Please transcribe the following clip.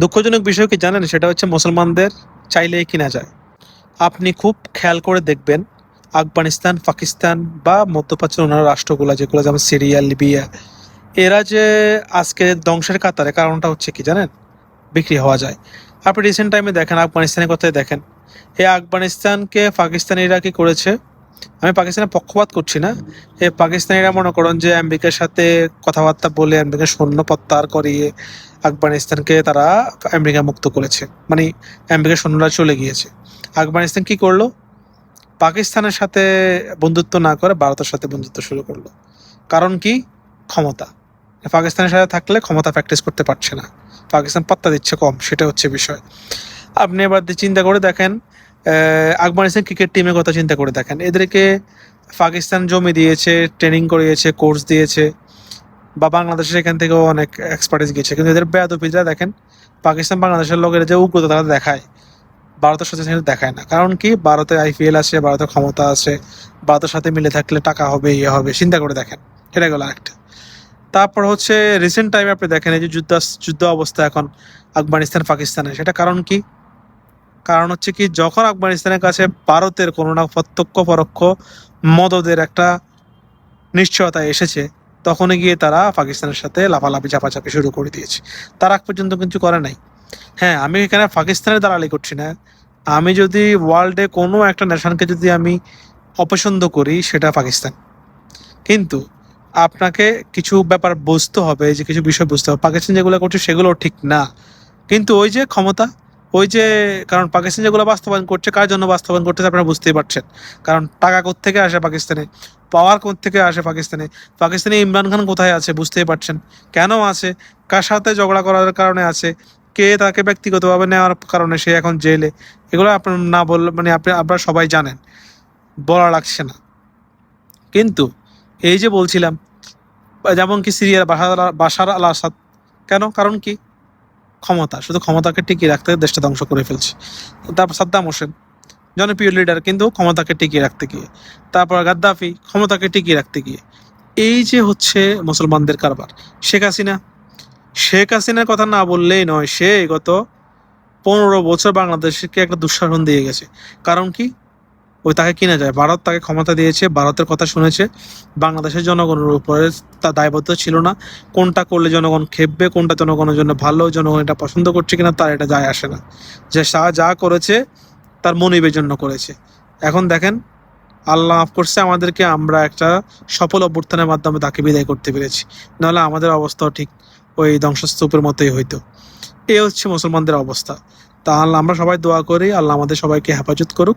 দুঃখজনক বিষয় কি জানেন? সেটা হচ্ছে মুসলমানদের চাইলেই কিনা যায়। আপনি খুব খেয়াল করে দেখবেন আফগানিস্তান, পাকিস্তান বা মধ্যপ্রাচ্যের অন্যান্য রাষ্ট্রগুলো, যেগুলো যেমন সিরিয়া, লিবিয়া, এরা যে আজকে ধ্বংসের কাতারে, কারণটা হচ্ছে কি জানেন? বিক্রি হওয়া যায়। আপনি রিসেন্ট টাইমে দেখেন, আফগানিস্তানের কথাই দেখেন। এই আফগানিস্তানকে পাকিস্তানিরা কি করেছে। আমি পাকিস্তানের পক্ষপাত করছি না। এই পাকিস্তানিরা মনে করেন যে আমেরিকার সাথে কথাবার্তা বলে আমেরিকার সৈন্য প্রত্যাহার করিয়ে আফগানিস্তানকে তারা আমেরিকা মুক্ত করেছে। মানে আমেরিকার সৈন্যরা চলে গিয়েছে। আফগানিস্তান কি করল? পাকিস্তানের সাথে বন্ধুত্ব না করে ভারতের সাথে বন্ধুত্ব শুরু করল। কারণ কি? ক্ষমতা। পাকিস্তানের সাথে থাকলে ক্ষমতা প্র্যাকটিস করতে পারছে না। পাকিস্তান পাত্তা দিচ্ছে কম, সেটা হচ্ছে বিষয়। আপনি এবার চিন্তা করে দেখেন আফগানিস্তান ক্রিকেট টিমের কথা চিন্তা করে দেখেন। এদেরকে পাকিস্তান জমি দিয়েছে ট্রেনিং করিয়েছে কোর্স দিয়েছে, বা বাংলাদেশের এখান থেকেও অনেক এক্সপার্টিস গিয়েছে। কিন্তু এদের বেয়াদপিরা দেখেন, পাকিস্তান বাংলাদেশের লোকের যে উগ্রতা তারা দেখায়, ভারতের সাথে সেটা দেখায় না। কারণ কি? ভারতে আইপিএল আছে ভারতের ক্ষমতা আছে, ভারতের সাথে মিলে থাকলে টাকা হবে ইয়ে হবে, চিন্তা করে দেখেন। এটা গেল একটা তারপর হচ্ছে রিসেন্ট টাইমে আপনি দেখেন এই যে যুদ্ধ যুদ্ধ অবস্থা এখন আফগানিস্তান পাকিস্তানে সেটা কারণ কি? কারণ হচ্ছে কি, যখন আফগানিস্তানের কাছে ভারতের কোনো না প্রত্যক্ষ পরোক্ষ মদদের একটা নিশ্চয়তা এসেছে, তখনই গিয়ে তারা পাকিস্তানের সাথে লাফালাফি, চাপাচাপি শুরু করে দিয়েছে। তার আগ পর্যন্ত কিছু করে নাই। হ্যাঁ আমি এখানে পাকিস্তানের দালালি করছি না। আমি যদি ওয়ার্ল্ডে কোনো একটা নেশনকে যদি আমি অপছন্দ করি, সেটা পাকিস্তান। কিন্তু আপনাকে কিছু ব্যাপার বুঝতে হবে, যে কিছু বিষয় বুঝতে হবে। পাকিস্তান যেগুলো করছে, সেগুলো ঠিক না। কিন্তু ওই যে ক্ষমতা ওই যে, কারণ পাকিস্তান যেগুলো বাস্তবায়ন করছে, কার জন্য বাস্তবায়ন করতেছে আপনারা বুঝতেই পারছেন। কারণ টাকা থেকে আসে পাকিস্তানে? পাওয়ার থেকে আসে পাকিস্তানে? পাকিস্তানে ইমরান খান কোথায় আছে বুঝতেই পারছেন? কেন আছে? কার সাথে ঝগড়া করার কারণে আছে? কে তাকে ব্যক্তিগতভাবে নেওয়ার কারণে সে এখন জেলে? এগুলো আপনার না বললে মানে আপনি, আপনারা সবাই জানেন। বলা লাগছে না। কিন্তু এই যে বলছিলাম যেমন কি সিরিয়ার বাশার বাসার আল আসাদ কেন? কারণ কি? ক্ষমতা, শুধু ক্ষমতাকে টিকিয়ে রাখতে দেশটা ধ্বংস করে ফেলছে। তারপর সাদ্দাম হোসেন, জনপ্রিয় লিডার কিন্তু ক্ষমতাকে টিকিয়ে রাখতে গিয়ে। তারপর গাদ্দাফি, ক্ষমতাকে টিকিয়ে রাখতে গিয়ে। এই যে হচ্ছে মুসলমানদের কারবার, শেখ হাসিনা। শেখ হাসিনার কথা না বললেই নয়, সে গত পনেরো বছর বাংলাদেশকে একটা দুঃশাসন দিয়ে গেছে। কারণ কি? ওই তাকে কিনা যায় ভারত তাকে ক্ষমতা দিয়েছে, ভারতের কথা শুনেছে। বাংলাদেশের জনগণের উপরে তার দায়বদ্ধ ছিল না। কোনটা করলে জনগণ খেপবে, কোনটা জনগণের জন্য ভালো, জনগণ এটা পছন্দ করছে কিনা তার এটা যায় আসে না। যে শাহ যা করেছে, তার মনিবের জন্য করেছে। এখন দেখেন, আল্লাহ মাফ করছে, আমাদেরকে আমরা একটা সফল অভ্যর্থনের মাধ্যমে তাকে বিদায় করতে পেরেছি। নাহলে আমাদের অবস্থাও ঠিক ওই ধ্বংসস্তূপের মতোই হইতো। এই হচ্ছে মুসলমানদের অবস্থা। তা আল্লাহ আমরা সবাই দোয়া করি, আল্লাহ আমাদের সবাইকে হেফাজত করুক।